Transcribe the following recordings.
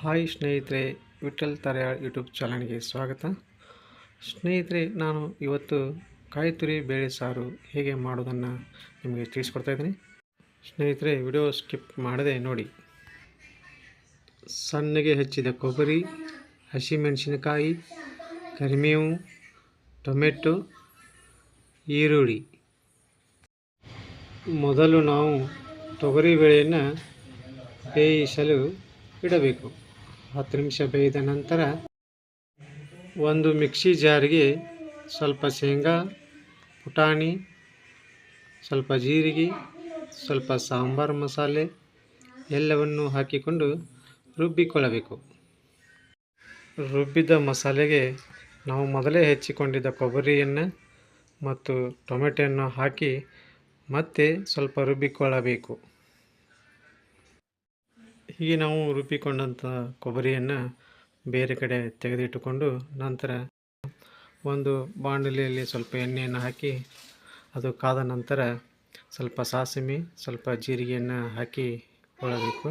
Hi ಸ್ನೇಹಿತರೆ Vithal ತರಯಾಳ್ YouTube ಚಾನಲ್ಗೆ ಸ್ವಾಗತ. ಸ್ನೇಹಿತರೆ, ನಾನು ಇವತ್ತು ಕಾಯಿ ತುರಿ ಬೇಳೆ ಸಾರು ಹೇಗೆ ಮಾಡೋದನ್ನು ನಿಮಗೆ ತಿಳಿಸ್ಕೊಡ್ತಾ ಇದ್ದೀನಿ. ಸ್ನೇಹಿತರೆ, ವಿಡಿಯೋ ಸ್ಕಿಪ್ ಮಾಡದೆ ನೋಡಿ. ಸಣ್ಣಗೆ ಹೆಚ್ಚಿದ ಕೊಬ್ಬರಿ, ಹಸಿಮೆಣಸಿನಕಾಯಿ, ಕರಿಮೇವು, ಟೊಮೆಟೊ, ಈರುಳ್ಳಿ. ಮೊದಲು ನಾವು ತೊಗರಿಬೇಳೆಯನ್ನು ಬೇಯಿಸಲು ಇಡಬೇಕು. ಹತ್ತು ನಿಮಿಷ ಬೇಯ್ದ ನಂತರ ಒಂದು ಮಿಕ್ಸಿ ಜಾರಿಗೆ ಸ್ವಲ್ಪ ಶೇಂಗಾ, ಪುಟಾಣಿ, ಸ್ವಲ್ಪ ಜೀರಿಗೆ, ಸ್ವಲ್ಪ ಸಾಂಬಾರು ಮಸಾಲೆ ಎಲ್ಲವನ್ನು ಹಾಕಿಕೊಂಡು ರುಬ್ಬಿಕೊಳ್ಳಬೇಕು. ರುಬ್ಬಿದ ಮಸಾಲೆಗೆ ನಾವು ಮೊದಲೇ ಹೆಚ್ಚಿಕೊಂಡಿದ್ದ ಕೊಬ್ಬರಿಯನ್ನು ಮತ್ತು ಟೊಮೆಟೊಯನ್ನು ಹಾಕಿ ಮತ್ತೆ ಸ್ವಲ್ಪ ರುಬ್ಬಿಕೊಳ್ಳಬೇಕು. ಹೀಗೆ ನಾವು ರುಬ್ಬಿಕೊಂಡಂಥ ಕೊಬ್ಬರಿಯನ್ನು ಬೇರೆ ಕಡೆ ತೆಗೆದಿಟ್ಟುಕೊಂಡು ನಂತರ ಒಂದು ಬಾಣಲಿಯಲ್ಲಿ ಸ್ವಲ್ಪ ಎಣ್ಣೆಯನ್ನು ಹಾಕಿ, ಅದು ಕಾದ ನಂತರ ಸ್ವಲ್ಪ ಸಾಸಿಮೆ, ಸ್ವಲ್ಪ ಜೀರಿಗೆಯನ್ನು ಹಾಕಿ ಕೊಳ್ಳಬೇಕು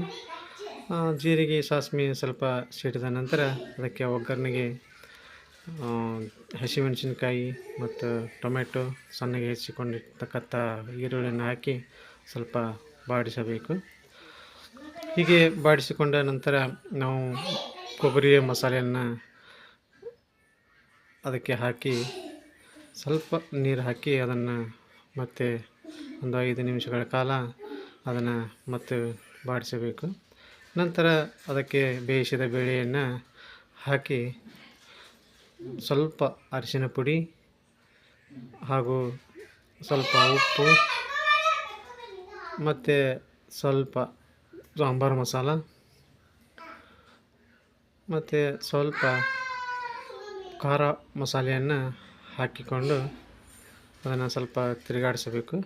ಆ, ಜೀರಿಗೆ ಸಾಸಿವೆ ಸ್ವಲ್ಪ ಸಿಡಿದ ನಂತರ ಅದಕ್ಕೆ ಒಗ್ಗರಣೆಗೆ ಹಸಿಮೆಣಸಿನ್ಕಾಯಿ ಮತ್ತು ಟೊಮೆಟೊ ಸಣ್ಣಗೆ ಹೆಚ್ಚಿಕೊಂಡಿರ್ತಕ್ಕಂಥ ಈರುಳ್ಳಿಯನ್ನು ಹಾಕಿ ಸ್ವಲ್ಪ ಬಾಡಿಸಬೇಕು. ಹೀಗೆ ಬಾಡಿಸಿಕೊಂಡ ನಂತರ ನಾವು ಕೊಬ್ಬರಿಯ ಮಸಾಲೆಯನ್ನು ಅದಕ್ಕೆ ಹಾಕಿ ಸ್ವಲ್ಪ ನೀರು ಹಾಕಿ ಅದನ್ನು ಮತ್ತೆ ಒಂದು ಐದು ನಿಮಿಷಗಳ ಕಾಲ ಅದನ್ನು ಮತ್ತೆ ಬಾಡಿಸಬೇಕು. ನಂತರ ಅದಕ್ಕೆ ಬೇಯಿಸಿದ ಬೇಳೆಯನ್ನು ಹಾಕಿ ಸ್ವಲ್ಪ ಅರಿಶಿನ ಪುಡಿ ಹಾಗೂ ಸ್ವಲ್ಪ ಉಪ್ಪು ಮತ್ತು ಸ್ವಲ್ಪ ಸಾಂಬಾರು ಮಸಾಲ. ಮತ್ತು ಸ್ವಲ್ಪ ಖಾರ ಮಸಾಲೆಯನ್ನು ಹಾಕಿಕೊಂಡು ಅದನ್ನು ಸ್ವಲ್ಪ ತಿರುಗಾಡಿಸಬೇಕು.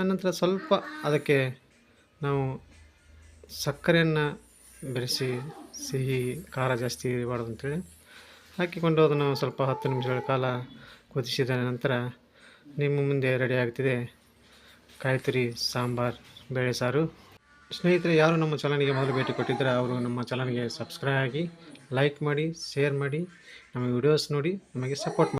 ಆನಂತರ ಸ್ವಲ್ಪ ಅದಕ್ಕೆ ನಾವು ಸಕ್ಕರೆಯನ್ನು ಬೆರೆಸಿ, ಸಿಹಿ, ಖಾರ ಜಾಸ್ತಿ ಇರಬಾರ್ದು ಅಂತೇಳಿ ಹಾಕಿಕೊಂಡು ಅದನ್ನು ಸ್ವಲ್ಪ ಹತ್ತು ನಿಮಿಷಗಳ ಕಾಲ ಕುದಿಸಿದ ನಂತರ ನಿಮ್ಮ ಮುಂದೆ ರೆಡಿ ಆಗ್ತಿದೆ ಸಾಂಬಾರ್, ಬೇಳೆ ಸಾರು. ಸ್ನೇಹಿತರೆ, ಯಾರು ನಮ್ಮ ಚಾನಲ್ಗೆ ಮೊದಲು ಭೇಟಿ ಕೊಟ್ಟಿದ್ದರೆ, ಅವರು ನಮ್ಮ ಚಾನಲ್ಗೆ ಸಬ್ಸ್ಕ್ರೈಬ್ ಆಗಿ, ಲೈಕ್ ಮಾಡಿ, ಶೇರ್ ಮಾಡಿ, ನಮ್ಮ ವಿಡಿಯೋಸ್ ನೋಡಿ, ನಮಗೆ ಸಪೋರ್ಟ್